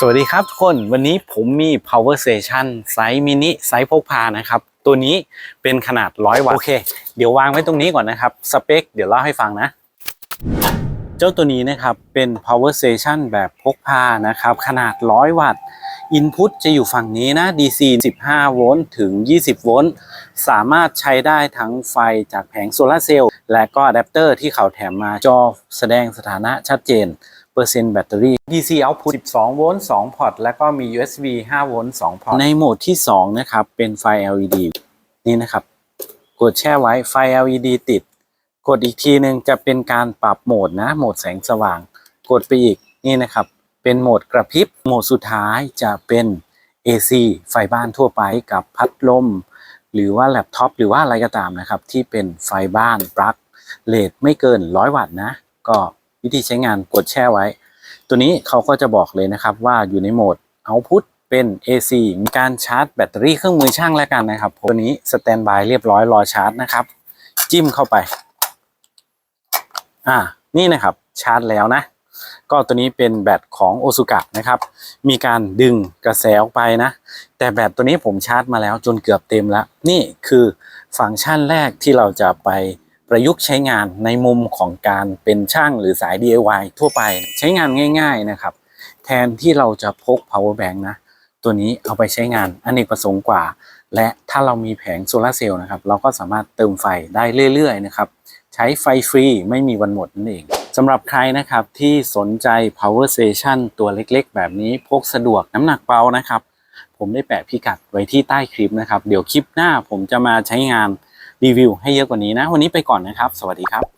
สวัสดีครับทุกคนวันนี้ผมมี power station ไซส์มินิไซส์พกพานะครับ ตัวนี้เป็นขนาด 100 วัตต์โอเค เดี๋ยววางไว้ตรงนี้ก่อนนะครับ สเปค เดี๋ยวเล่าให้ฟังนะ เจ้าตัวนี้นะครับ เป็น power station แบบพกพานะครับ ขนาด 100 วัตต์ Input จะอยู่ฝั่งนี้นะ DC 15 โวลต์ถึง 20 โวลต์สามารถใช้ได้ทั้งไฟจากแผงโซลาร์เซลล์และก็อะแดปเตอร์ที่เขาแถมมาจอแสดงสถานะชัดเจน เปอร์เซ็นต์แบตเตอรี่ DC output 12 โวลต์ 2 พอร์ต แล้วก็มี USB 5 โวลต์ 2 พอร์ต ในโหมดที่ 2 นะครับ เป็นไฟ LED นี่นะครับ กดแช่ไว้ไฟ LED ติด กดอีกทีหนึ่งจะเป็นการปรับโหมดนะ โหมดแสงสว่าง กดไปอีก นี่นะครับ เป็นโหมดกระพริบ โหมดสุดท้ายจะเป็น AC ไฟบ้านทั่วไปกับพัดลม หรือว่าแล็ปท็อปหรือว่าอะไรก็ตามนะครับ ที่เป็นไฟบ้านปลั๊กเลทไม่เกิน 100 วัตต์นะ ก็ วิธีใช้งานกดแช่ไว้ ตัวนี้เขาก็จะบอกเลยนะครับว่าอยู่ในโหมด Output เป็น AC มีการชาร์จแบตเตอรี่เครื่องมือช่างแล้วกันนะครับตัวนี้สแตนบายเรียบร้อยรอชาร์จนะครับ จิ้มเข้าไป อ่า นี่นะครับชาร์จแล้วนะ ก็ตัวนี้เป็นแบตของโอซุกะนะครับ มีการดึงกระแสออกไปนะ แต่แบตตัวนี้ผมชาร์จมาแล้วจนเกือบเต็มแล้ว นี่คือฟังก์ชันแรกที่เราจะไป ประยุกต์ใช้งานในมุมของการเป็นช่างหรือสาย DIY ทั่วไปใช้งานง่าย ๆนะครับ แทนที่เราจะพก power bank นะ ตัวนี้เอาไปใช้งานอเนกประสงค์กว่า และถ้าเรามีแผงโซลาร์เซลล์นะครับ เราก็สามารถเติมไฟได้เรื่อยๆนะครับใช้ไฟฟรีไม่มีวันหมดนั่นเองสำหรับใครนะครับที่สนใจ power station ตัวเล็กๆ แบบนี้พกสะดวกน้ำหนักเบานะครับ ผมได้แปะพิกัดไว้ที่ใต้คลิปนะครับ เดี๋ยวคลิปหน้าผมจะมาใช้งาน รีวิวให้เยอะกว่านี้นะ วันนี้ไปก่อนนะครับ สวัสดีครับ